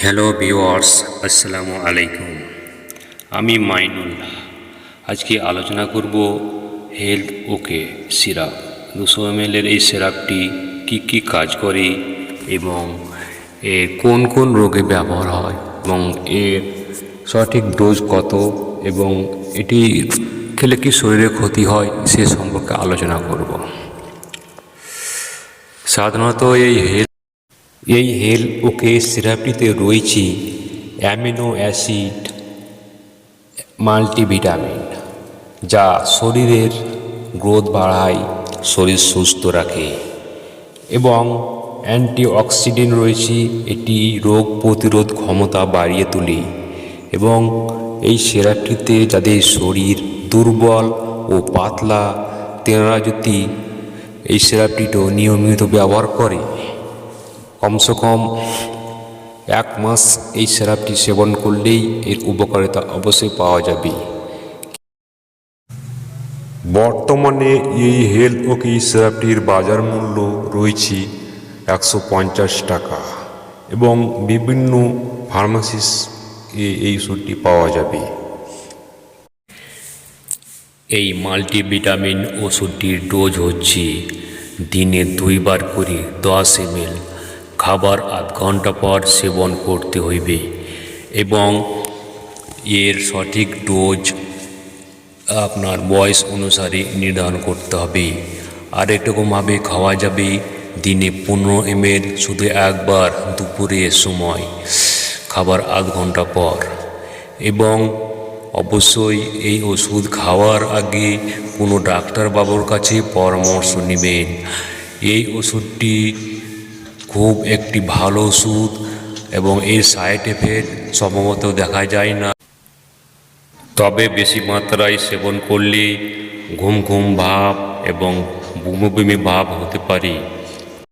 Hello viewers আসসালামু আলাইকুম আমি মাইনুল আজকে আলোচনা করব হেলথ ওকে সিরাপ দুশো এম এর এই সিরাপটি কি কি কাজ করে এবং এর কোন কোন রোগে ব্যবহার হয় এবং এর সঠিক ডোজ কত এবং এটি খেলে কি শরীরে ক্ষতি হয় সে সম্পর্কে আলোচনা করব। সাধারণত এই হেলথ এই হেল ওকে সিরাপটিতে রয়েছে অ্যামিনো অ্যাসিড, মাল্টিভিটামিন, যা শরীরের গ্রোথ বাড়ায়, শরীর সুস্থ রাখে। এবং অ্যান্টিঅক্সিডেন্ট রয়েছে, এটি রোগ প্রতিরোধ ক্ষমতা বাড়িয়ে তোলে। এবং এই সিরাপটিতে যাদের শরীর দুর্বল ও পাতলা, তেনারা যদি এই সিরাপটিও নিয়মিত ব্যবহার করে কমসে কম এক মাস এই সিরাপটি সেবন করলেই এর উপকারিতা অবশ্যই পাওয়া যাবে। বর্তমানে এই হেলথ ওকে সিরাপটির বাজার মূল্য রয়েছে একশো পঞ্চাশ টাকা এবং বিভিন্ন ফার্মাসিস এই ওষুধটি পাওয়া যাবে। এই মাল্টিভিটামিন ওষুধটির ডোজ হচ্ছে দিনে দুইবার করে দশ এমএল খাবার আধ ঘণ্টা পর সেবন করতে হইবে এবং এর সঠিক ডোজ আপনার বয়স অনুসারে নির্ধারণ করতে হবে। আর এরকমভাবে খাওয়া যাবে দিনে পনেরো এমএল শুধু একবার দুপুরের সময়, খাবার আধ ঘণ্টা পর। এবং অবশ্যই এই ওষুধ খাওয়ার আগে কোনো ডাক্তার বাবুর কাছে পরামর্শ নেবেন। এই ওষুধটি খুব একটি ভালো সুদ এবং এর সাইড এফেক্ট সম্ভবত দেখা যায় না। তবে বেশি মাত্রায় সেবন করলে ঘুম ঘুম ভাব এবং বুমি বুমি ভাব হতে পারে।